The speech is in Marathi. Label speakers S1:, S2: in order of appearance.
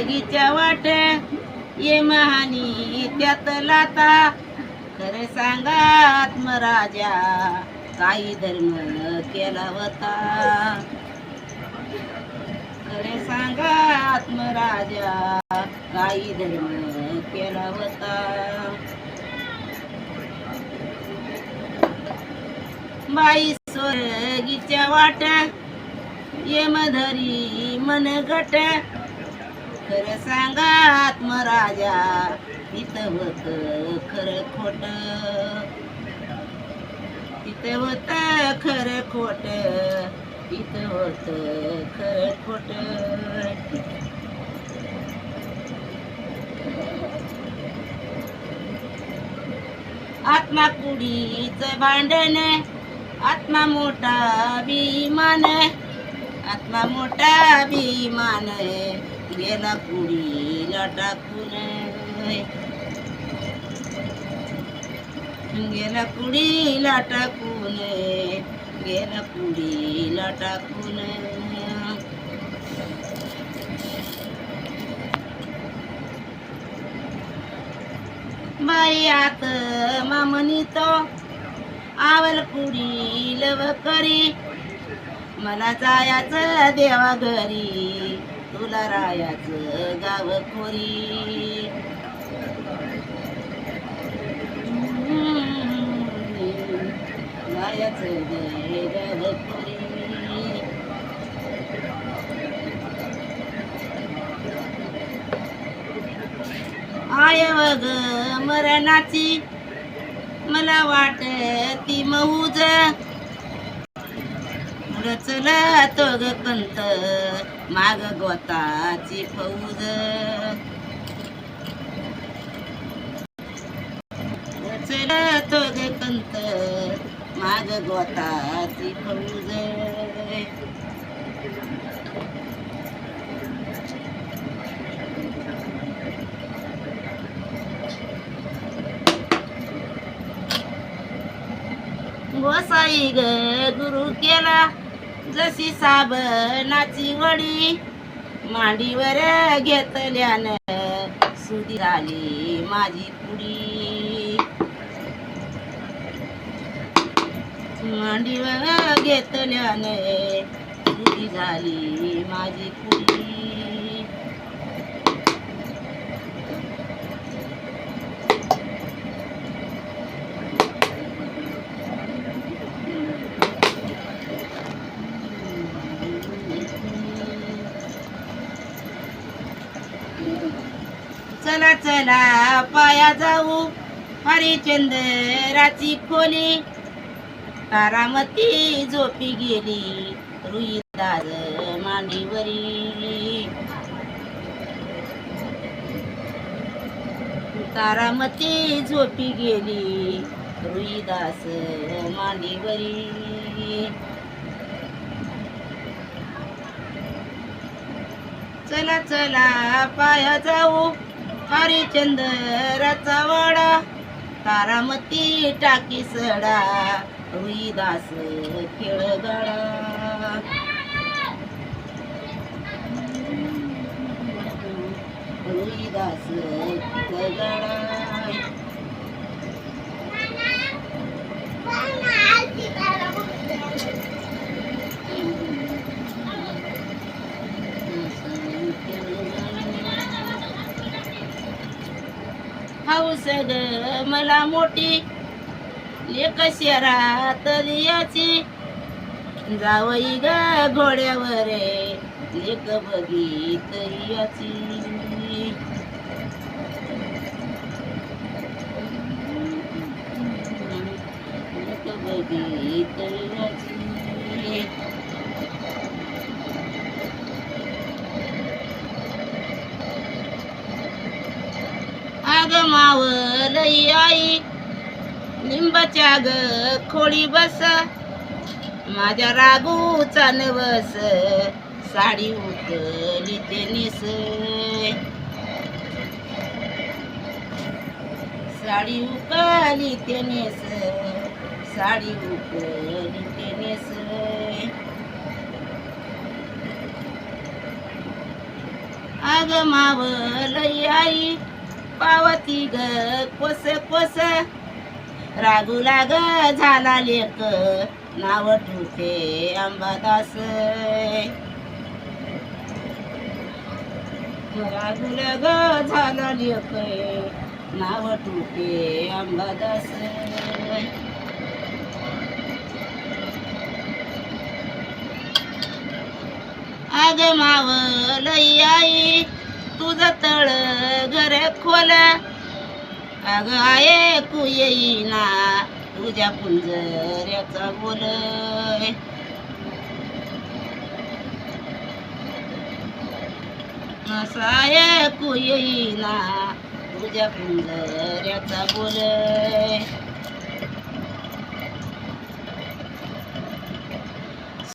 S1: स्वर्गीच्या वाट ये महानी त्यात लाता. खरं सांगा आत्मराजा काही धर्म केला होता. खरे सांगा आत्मराजा काही धर्म केला होता. बाई स्वर्गीच्या वाट यमधरी मन गट खरं सांगा आत्मराजा इथं होत खरं खोट. तिथं होत खरं खोट इथं होत खरं खोट. आत्मा कुडीच भांडण आत्मा मोठा विमान आत्मा मोठा विमान गेला कुडीला टाकून गेला कुडीला टाकून गेला कुडीला टाकून बाई आत मामनी तो आवल कुडी लव करी मला जायाचं देवा घरी तुला रायाचं गाव खोरी. रायाच गाव खोरी. आय वग मरणाची मला वाट ती मऊज. रचला तो ग कंत माग गोताची फौज. रचला तो ग कंत माग गोताची फौज. गोसाई ग गुरु केला. जशी साबणाची वडी मांडीवर घेतल्यानं सुधी झाली माझी पुडी. मांडीवर घेतल्यानं सुधी झाली माझी पुडी. चला चला पाया जाऊ. हरिचंद्राची खोली. तारामती झोपी गेली. रुईदार मांडीवरी. तारामती झोपी गेली. रुईदास मांडीवरी. चला चला पाया जाऊ. हरिचंद्राचा वाडा तारामती टाकी सडा रुईदास खेळगडा. रुईदास खेळगडा. सग मला मोठी लेक शहरात याची. जावई ग घोड्यावर लेख बघित याची. लेक बघित याची आग मावलई आई लिंबाच्या ग खोळी बस. माझ्या रागूचा नवस साडी उतली ते निस साडी उकली ते नेस साडी उकली ते नेस अग मावलई आई पावती ग कोस कोस. रागू लाग झाला लेक. नाव ठुके अंबादास. रागू लाग झाला लेक. नाव ठुके अंबादास. आग मावलई आई तुझं तळ घर खोला. अग ऐकू येईना तुझ्या पुंजऱ्याचा बोल असा ऐकू येईना तुझ्या पुंजऱ्याचा बोल